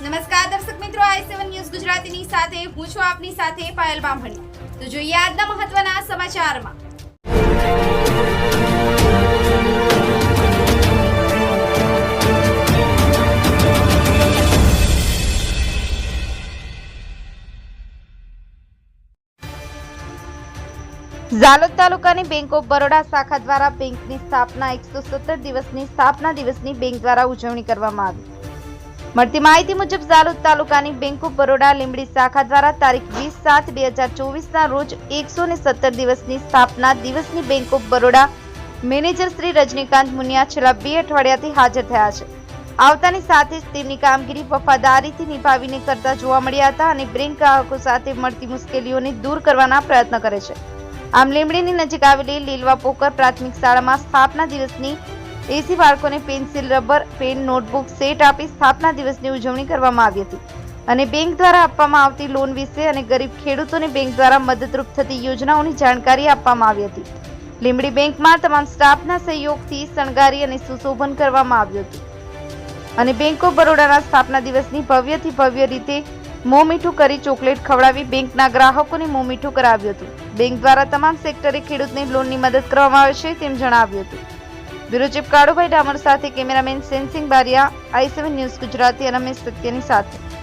નમસ્કાર દર્શક મિત્રો, આઈ સેવન ન્યૂઝ ગુજરાતીની સાથે, હું છું આપની સાથે પાયલ બામણી. તો જોઈએ આજના મહત્વના સમાચારમાં. ઝાલોદ તાલુકાની બેંક ઓફ બરોડા શાખા દ્વારા બેંકની સ્થાપના એકસો સત્તર દિવસની સ્થાપના દિવસની બેંક દ્વારા ઉજવણી કરવામાં આવી. મળતી માહિતી મુજબ ઝાલોદ તાલુકાની બેંક ઓફ બરોડા લીંબડી શાખા દ્વારા તારીખ વીસ સાત બે હજાર ચોવીસના રોજ એકસો ને સત્તર દિવસની સ્થાપના દિવસની bank of Baroda manager Shri Rajnikant Muniya છેલ્લા બે અઠવાડિયાથી હાજર થયા છે. આવતાની સાથે જ તેમની કામગીરી વફાદારીથી નિભાવીને કરતા જોવા મળ્યા હતા અને બેંક ગ્રાહકો સાથે મળતી મુશ્કેલીઓને દૂર કરવાના પ્રયત્ન કરે છે. આમ લીંબડીની નજીક આવેલી લીલવા પોકર પ્રાથમિક શાળામાં સ્થાપના દિવસની એસી બાળકોને pencil, rubber, pen, notebook, set આપી સ્થાપના દિવસની ઉજવણી કરવામાં આવી હતી. અને બેંક દ્વારા આપવામાં આવતી લોન વિશે અને ગરીબ ખેડૂતોને બેંક દ્વારા મદદરૂપ થતી યોજનાઓની જાણકારી આપવામાં આવી હતી. લીંબડી બેંકમાં તમામ સ્ટાફના સહયોગથી શણગારી અને સુશોભન કરવામાં આવ્યું હતું. અને બેંક ઓફ બરોડાના સ્થાપના દિવસની ભવ્યથી ભવ્ય રીતે મોં મીઠું કરી ચોકલેટ ખવડાવી બેંકના ગ્રાહકોને મોં મીઠું કરાવ્યું હતું. બેંક દ્વારા તમામ સેક્ટરે ખેડૂતને લોનની મદદ કરવામાં આવશે તેમ જણાવ્યું હતું. બ્યુરો કાળુભાઈ ડામર સાથે cameraman Sensing Bariya I news Gujarati અને રમેશ સત્યની સાથે.